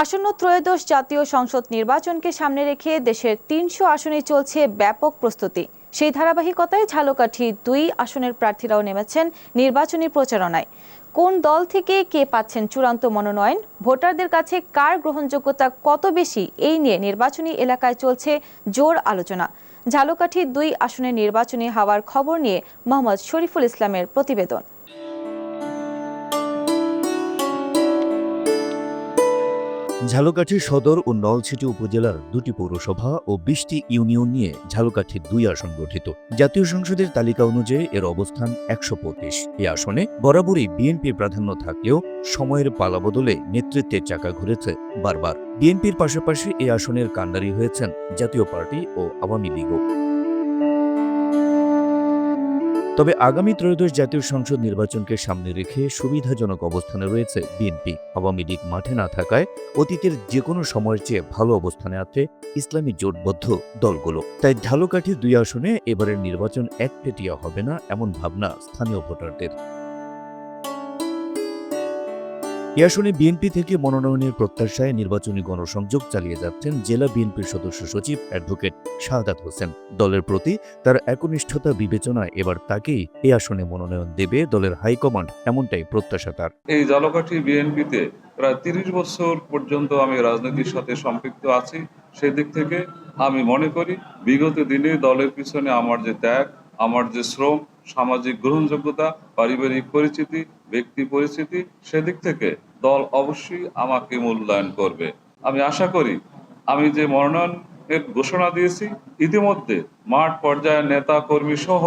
আসন্ন ত্রয়োদশ জাতীয় সংসদ নির্বাচনকে সামনে রেখে দেশের তিনশো আসনে চলছে ব্যাপক প্রস্তুতি। সেই ধারাবাহিকতায় ঝালকাঠি দুই আসনের প্রার্থীরাও নেমেছেন নির্বাচনী প্রচারণায়। কোন দল থেকে কে পাচ্ছেন চূড়ান্ত মনোনয়ন? ভোটারদের কাছে কার গ্রহণযোগ্যতা কত বেশি? এই নিয়ে নির্বাচনী এলাকায় চলছে জোর আলোচনা। ঝালকাঠি দুই আসনের নির্বাচনী হওয়ার খবর নিয়ে মোহাম্মদ শরীফুল ইসলামের প্রতিবেদন। ঝালকাঠি সদর ও নলছিটি উপজেলার দুটি পৌরসভা ও বিশটি ইউনিয়ন নিয়ে ঝালকাঠি দুই আসন গঠিত। জাতীয় সংসদের তালিকা অনুযায়ী এর অবস্থান একশো পঁচিশ। এই আসনে বরাবরই বিএনপির প্রাধান্য থাকলেও সময়ের পালাবদলে নেতৃত্বের চাকা ঘুরেছে বারবার। বিএনপির পাশাপাশি এই আসনের কাণ্ডারি হয়েছেন জাতীয় পার্টি ও আওয়ামী লীগও। তবে আগামী ত্রয়োদশ জাতীয় সংসদ নির্বাচনকে সামনে রেখে সুবিধাজনক অবস্থানে রয়েছে বিএনপি। আওয়ামী লীগ মাঠে না থাকায় অতীতের যে কোনো সময়ের চেয়ে ভালো অবস্থানে আছে ইসলামী জোটবদ্ধ দলগুলো। তাই ঢালুকাঠির দুই আসনে এবারের নির্বাচন একপেটিয়া হবে না এমন ভাবনা স্থানীয় ভোটারদের। এ আসনে বিএনপি থেকে মনোনয়নের প্রত্যাশায় নির্বাচনী গণসংযোগ চালিয়ে যাচ্ছেন জেলা বিএনপির সদস্য সচিব অ্যাডভোকেট শাহাদাত হোসেন। দলের প্রতি তার একনিষ্ঠতা বিবেচনায় এবার তাকেই এ আসনে মনোনয়ন দেবে দলের হাইকমান্ড, এমনটাই প্রত্যাশা তার। এই জলকাঠি বিএনপিতে প্রায় তিরিশ বছর পর্যন্ত আমি রাজনীতির সাথে সম্পৃক্ত আছি, সেদিক থেকে আমি মনে করি বিগত দিনে দলের পিছনে আমার যে ত্যাগ, আমার যে শ্রম সামাজিক গ্রহণযোগ্যতা, পারিবারিক পরিচিতি, ব্যক্তি পরিচিতি, সেদিক থেকে দল অবশ্যই আমাকে মূল্যায়ন করবে। আমি আশা করি আমি যে মনোনয়নের ঘোষণা দিয়েছি, ইতিমধ্যে মাঠ পর্যায়ের নেতা কর্মী সহ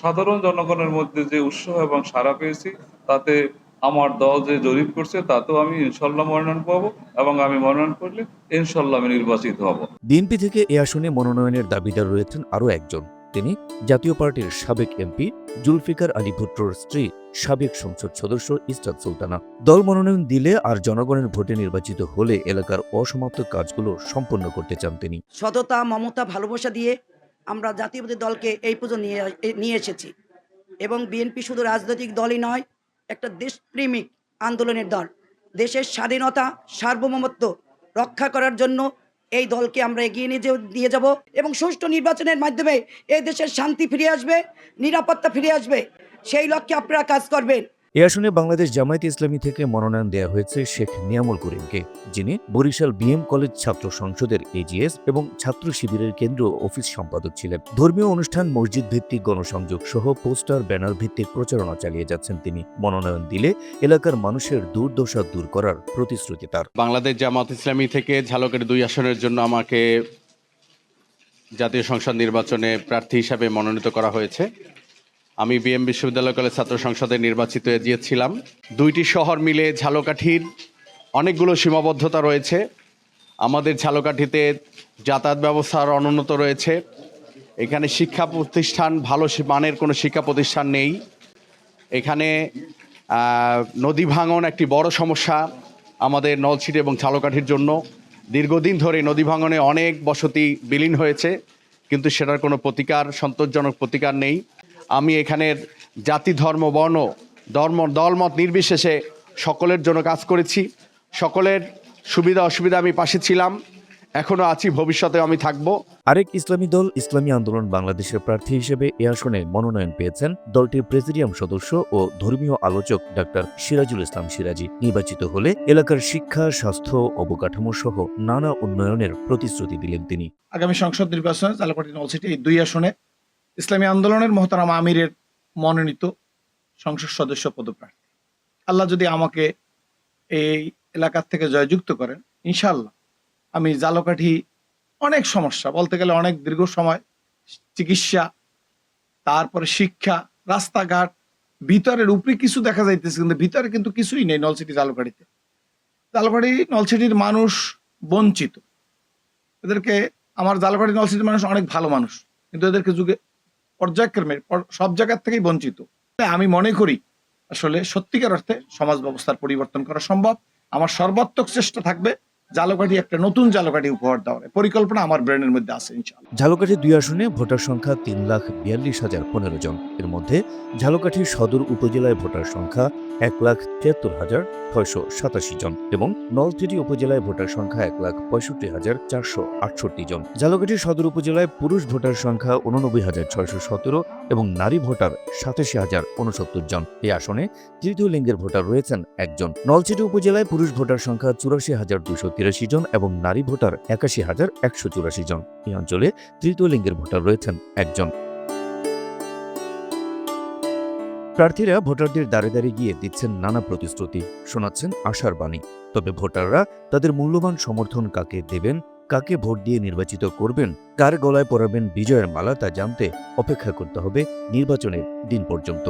সাধারণ জনগণের মধ্যে যে উৎসাহ এবং সাড়া পেয়েছি, তাতে আমার দল যে জরিপ করছে, তাতেও আমি ইনশাল্লাহ মনোনয়ন পাব এবং আমি মনোনয়ন করলে ইনশাল্লাহ আমি নির্বাচিত হব। বিএনপি থেকে এ আসনে মনোনয়নের দাবিদার রয়েছেন আরও একজন। তিনি জাতীয় পার্টির সাবেক এমপি জুলফিকার আলী ভুট্টোর স্ত্রী, সাবেক সংসদ সদস্য ইস্টাদ সুলতানা। দল মনোনয়ন দিলে আর জনগণের ভোটে নির্বাচিত হলে এলাকার অসমাপ্ত কাজগুলো সম্পন্ন করতে চান তিনি। সততা, মমতা, ভালোবাসা দিয়ে আমরা জাতীয়বাদী দলকে এই পর্যন্ত নিয়ে নিয়ে এসেছি। এবং বিএনপি শুধু রাজনৈতিক দলই নয়, একটা দেশপ্রেমিক আন্দোলনের দল। দেশের স্বাধীনতা, সার্বভৌমত্ব রক্ষা করার জন্য এই দলকে আমরা এগিয়ে নিয়ে দিয়ে যাব। এবং সুষ্ঠু নির্বাচনের মাধ্যমে এই দেশের শান্তি ফিরে আসবে, নিরাপত্তা ফিরে আসবে। সেই লক্ষ্যে আপনারা কাজ করবেন। এ আসনে বাংলাদেশ জামায়াত ইসলামী থেকে মনোনয়ন দেওয়া হয়েছে শেখ নিয়ামুল করিমকে, যিনি বরিশাল বিএম কলেজ ছাত্র সংসদের এজিএস এবং ছাত্র শিবিরের কেন্দ্র অফিস সম্পাদক ছিলেন। ধর্মীয় অনুষ্ঠান মসজিদ ভিত্তিক গণসংযোগ সহ পোস্টার ব্যানার ভিত্তিক প্রচারণা চালিয়ে যাচ্ছেন তিনি। মনোনয়ন দিলে এলাকার মানুষের দুর্দশা দূর করার প্রতিশ্রুতি তার। বাংলাদেশ জামাত ইসলামী থেকে ঝালকের দুই আসনের জন্য আমাকে জাতীয় সংসদ নির্বাচনে প্রার্থী হিসাবে মনোনীত করা হয়েছে। আমি বিএম বিশ্ববিদ্যালয় কলেজ ছাত্র সংসদে নির্বাচিত হয়ে গিয়েছিলাম দুইটি শহর মিলে ঝালকাঠির, অনেকগুলো সীমাবদ্ধতা রয়েছে। আমাদের ঝালকাঠিতে যাতায়াত ব্যবস্থার অনুন্নত রয়েছে। এখানে শিক্ষা প্রতিষ্ঠান, ভালো মানের কোনো শিক্ষা প্রতিষ্ঠান নেই। এখানে নদী ভাঙন একটি বড় সমস্যা আমাদের নলছিটি এবং ঝালকাঠির জন্য। দীর্ঘদিন ধরে নদী ভাঙনে অনেক বসতি বিলীন হয়েছে, কিন্তু সেটার কোনো প্রতিকার, সন্তোষজনক প্রতিকার নেই। আমি এখানের জাতি ধর্ম বর্ণ ধর্ম দলমত নির্বিশেষে সকলের জন্য কাজ করেছি। সকলের সুবিধা অসুবিধা আমি পাশে ছিলাম। এখনও আছি ভবিষ্যতে আমি থাকব। আরেক ইসলামী দল ইসলামী আন্দোলন বাংলাদেশের প্রার্থী হিসেবে এ আসনে মনোনয়ন পেয়েছেন দলটির প্রেসিডিয়াম সদস্য ও ধর্মীয় আলোচক ডাক্তার সিরাজুল ইসলাম সিরাজি। নির্বাচিত হলে এলাকার শিক্ষা স্বাস্থ্য অবকাঠামো সহ নানা উন্নয়নের প্রতিশ্রুতি দিলেন তিনি। আগামী সংসদ নির্বাচনে জালাপাটি নলসিটি এই দুই আসনে ইসলামী আন্দোলনের মহতারাম আমিরের মনোনীত সংসদ সদস্য পদপ্রার্থী। আল্লাহ যদি আমাকে এই এলাকার থেকে জয়যুক্ত করেন ইনশাল্লাহ আমি জালকাঠি অনেক সমস্যা, বলতে গেলে অনেক দীর্ঘ সময় চিকিৎসা, তারপরে শিক্ষা, রাস্তাঘাট ভিতরের উপরে কিছু দেখা যাইতেছে, কিন্তু ভিতরে কিন্তু কিছুই নেই নলসিটি জালকাঠিতে। জালকাঠি নলসিটির মানুষ বঞ্চিত। এদেরকে, আমার জালকাঠি নলসিটির মানুষ অনেক ভালো মানুষ, কিন্তু এদেরকে যুগে পর্যায়ক্রমে, পর- সব জায়গার থেকেই বঞ্চিত। আমি মনে করি, আসলে সত্যিকার অর্থে সমাজ ব্যবস্থার পরিবর্তন করা সম্ভব। আমার সর্বাত্মক চেষ্টা থাকবে জালকাঠি, একটা নতুন জালকাঠি উপহার দেওয়ার পরিকল্পনা আমার ব্রেনের মধ্যে আছে, ইনশাআল্লাহ। ঝালকাঠি দুই আসনে ভোটার সংখ্যা তিন লাখ বিয়াল্লিশ হাজার পনেরো জন। এর মধ্যে ঝালকাঠি সদর উপজেলায় ভোটার সংখ্যা এক লাখ তিয়াত্তর হাজার ছয়শো সাতাশি জন এবং নলছিটি উপজেলায় ভোটার সংখ্যা এক লাখ পঁয়ষট্টি হাজার চারশো আটষট্টি জন। ঝালকাঠি সদর উপজেলায় পুরুষ ভোটার সংখ্যা উননব্বই হাজার ছয়শো সতেরো এবং নারী ভোটার সাতাশি হাজার উনসত্তর জন। এই আসনে তৃতীয় লিঙ্গের ভোটার রয়েছেন একজন। নলছিটি উপজেলায় পুরুষ ভোটার সংখ্যা চুরাশি হাজার দুশো তিরাশি জন এবং নারী ভোটার একাশি হাজার একশো চুরাশি জন। এই অঞ্চলে তৃতীয় লিঙ্গের ভোটার রয়েছেন একজন। প্রার্থীরা ভোটারদের দাঁড়ে দাঁড়িয়ে গিয়ে দিচ্ছেন নানা প্রতিশ্রুতি, শোনাচ্ছেন আশার বাণী। তবে ভোটাররা তাদের মূল্যবান সমর্থন কাকে দেবেন, কাকে ভোট দিয়ে নির্বাচিত করবেন, কার গলায় পরাবেন বিজয়ের মালা তা জানতে অপেক্ষা করতে হবে নির্বাচনের দিন পর্যন্ত।